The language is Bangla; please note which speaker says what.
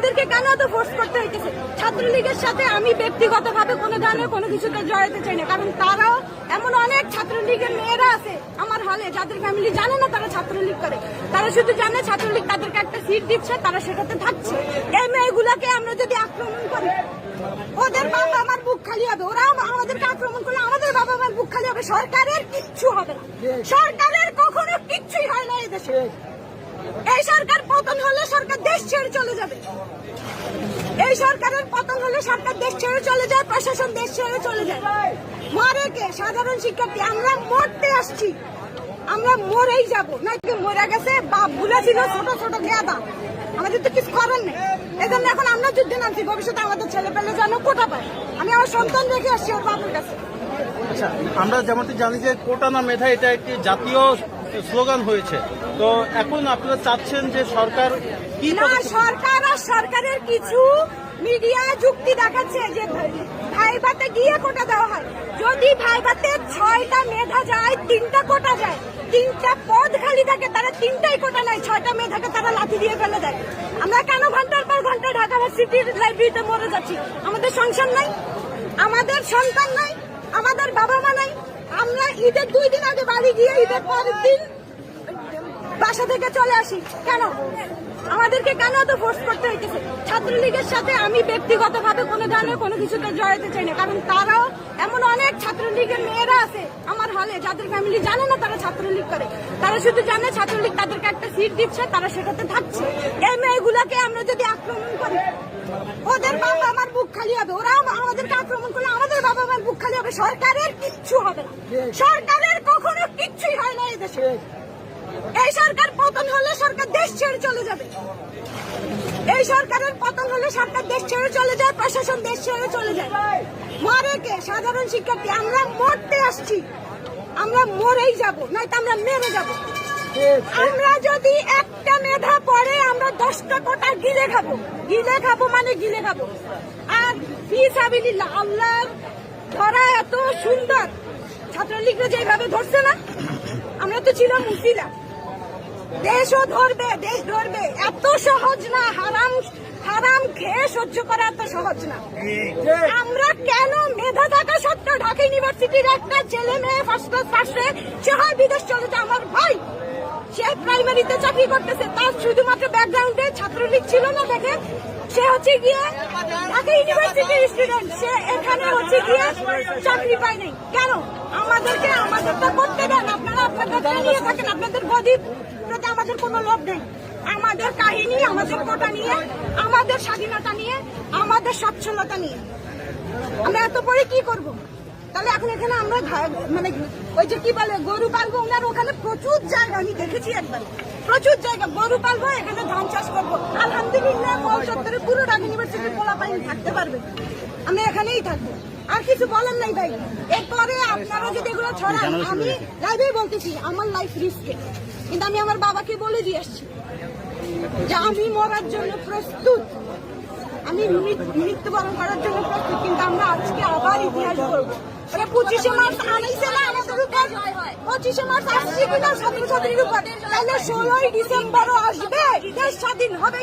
Speaker 1: আমাদেরকে কেন এত ফোর্স করতে হইতেছে? ছাত্রলীগের সাথে আমি ব্যক্তিগতভাবে কোনো ধরনের কোনো কিছুতে জড়াতে চাই না, কারণ তারাও এমন অনেক ছাত্রলীগের মেয়েরা আছে আমার হলে, যাদের ফ্যামিলি জানে না তারা ছাত্রলীগ করে। তারা শুধু জানে ছাত্রলীগ তাদেরকে একটা সিট দিচ্ছে, তারা সেটাতে থাকছে। এই মেয়েগুলাকে আমরা যদি আক্রমণ করি, ওদের বাবা আমার বুক খালি হবে। ওরা আমাদেরকে আক্রমণ করলে আমাদের বাবা আমার বুক খালি হবে। সরকারের কিচ্ছু হবে না। সরকারের কখনো কিচ্ছুই হয় না এই দেশে। এই সরকার পতন হলে সরকার দেশ ছেড়ে চলে যাবে। এই সরকারের পতন হলে সরকার দেশ ছেড়ে চলে যায়, প্রশাসন দেশ ছেড়ে চলে যায়। মরে কে? সাধারণ শিক্ষার্থী, আমরা মরতে আসছি। আমরা মরেই যাব। নাকি মরে গেছে? বাপ ভুলে ছিল ছোট ছোট গেদা আমাদের তো কিছু করার নেই। এই জন্য এখন আমরা যুদ্ধে নামছি। ভবিষ্যতে আমাদের ছেলে পেলে যেন কোটা পায়। আমি আমার সন্তান রেখে আসছি ওর বাপুর কাছে।
Speaker 2: আচ্ছা আমরা যেমনটি জানি যে কোটা না মেধা এটা একটি জাতীয় স্লোগান হয়েছে। তো এখন আপনারা চাচ্ছেন যে সরকার কি
Speaker 1: না সরকার আর সরকারের কিছু মিডিয়া যুক্তি দেখাচ্ছে যে ভাইভাতে গিয়ে কোটা দেওয়া হয়। যদি ভাইভাতে ছয়টা মেধা যায় তিনটা কোটা যায় তিনটা পদ খালি থাকে তারা তিনটাই কোটা নেয় ছয়টা মেধাকে তারা লাঠি দিয়ে ফেলে দেয়। আমরা কেন ঘণ্টার পর ঘণ্টা ঢাকা ভার্সিটির লাইব্রেরিতে মরে যাচ্ছি? আমাদের সংসার নাই আমাদের সন্তান নাই আমাদের বাবা মা নাই আমরা ঈদের দুই দিন আগে বাড়ি গিয়ে ঈদের পরের দিন বাসা থেকে চলে আসি। কেন? আমাদেরকে কেন এত ফোর্স করতে হইতেছে? ছাত্রলীগের সাথে আমি ব্যক্তিগতভাবে কোনো ধরনের কোনো কিছুতে জড়াতে চাই না, কারণ তারাও এমন অনেক ছাত্রলীগের মেয়েরা আছে। হলে যাদের ফ্যামিলি জানে না তারা ছাত্রলীগ করে। তারা শুধু জানে ছাত্রলীগ তাদেরকে একটা সিট দিচ্ছে, তারা সেটাতে থাকছে। এই মেয়েগুলাকে আমরা যদি আক্রমণ করি, ওদের বাবা আমার বুক খালি হবে। ওরা আমাদেরকে আক্রমণ করলে আমাদের বাবা আমার বুক খালি হবে। সরকারের কিচ্ছু হবে না। সরকারের কখনো কিচ্ছুই হয় না এই দেশে। এই সরকার পতন হলে সরকার দেশ ছেড়ে চলে যাবে। এই সরকারের পতন হলে সরকার দেশ ছেড়ে চলে যায়, প্রশাসন দেশ ছেড়ে চলে যায়। মরে কে? সাধারণ শিক্ষার্থী, আমরা মরতে আসছি। আমরা মরেই যাব, নয়তো আমরা মেরে যাব। আমরা যদি একটা মেধা পড়ে, আমরা দশটা কোটা গিলে খাব। গিলে খাব মানে গিলে খাব। আর ফিসাবিল্লাহ আল্লাহর ধরা এত সুন্দর। ছাত্রলীগরা যেভাবে ধরছে না, আমরা তো ছিলাম মুসিলা দেশও ধরবে, দেশ ধরবে। এত সহজ না, হারাম হারাম খেয়ে সহ্য করা এত সহজ না। আমরা কেন মেধা থাকা সত্ত্বেও ঢাকা ইউনিভার্সিটির একটা ছেলে মেয়ে ফার্স্ট ক্লাস ফার্স্টে সে হয় বিদেশ চলে যায়। আমার ভাই, সে প্রাইমারিতে চাকরি করতেছে। তার শুধুমাত্র ব্যাকগ্রাউন্ডে ছাত্রলীগ ছিল না দেখে সে হচ্ছে গিয়ে ঢাকা ইউনিভার্সিটির স্টুডেন্ট সে এখানে হচ্ছে গিয়ে চাকরি পায় নাই। কেন? আমাদেরকে আমাদেরটা করতে আমাদের লোভ আমাদের কাহিনী, আমাদের নিয়ে, আমাদের স্বাধীনতা নিয়ে, আমাদের নিয়ে। আমরা এত পরে কি তাহলে এখন আমরা মানে ওই যে কি বলে, গরু পালবো, ওনার ওখানে প্রচুর জায়গা, আমি দেখেছি একবার। প্রচুর জায়গা, গরু পালবো, এখানে ধান চাষ করব। আলহামদুলিল্লাহ পুরো ঢাকা ইউনিভার্সিটির থাকতে পারবে। আমরা এখানেই থাকব। আর কিছু বলেন নাই ভাই। এরপরে আপনারা যদি এগুলো ছড়ান আমি লাইভেই বলতেছি আমার লাইফ রিস্কে কিন্তু আমি আমার বাবাকে বলে দিয়ে আসছি যে আমি মরার জন্য প্রস্তুত। আমি মৃত- মৃত্যুবরণ করার জন্য প্রস্তুত কিন্তু আমরা আজকে আবার ইতিহাস করব পঁচিশে মার্চ আনাইছে না আমাদের উপর? পঁচিশে মার্চ আসছে কিনা ছাত্রছাত্রীর উপর? তাহলে ষোলোই ডিসেম্বরও আসবে। দেশ স্বাধীন হবে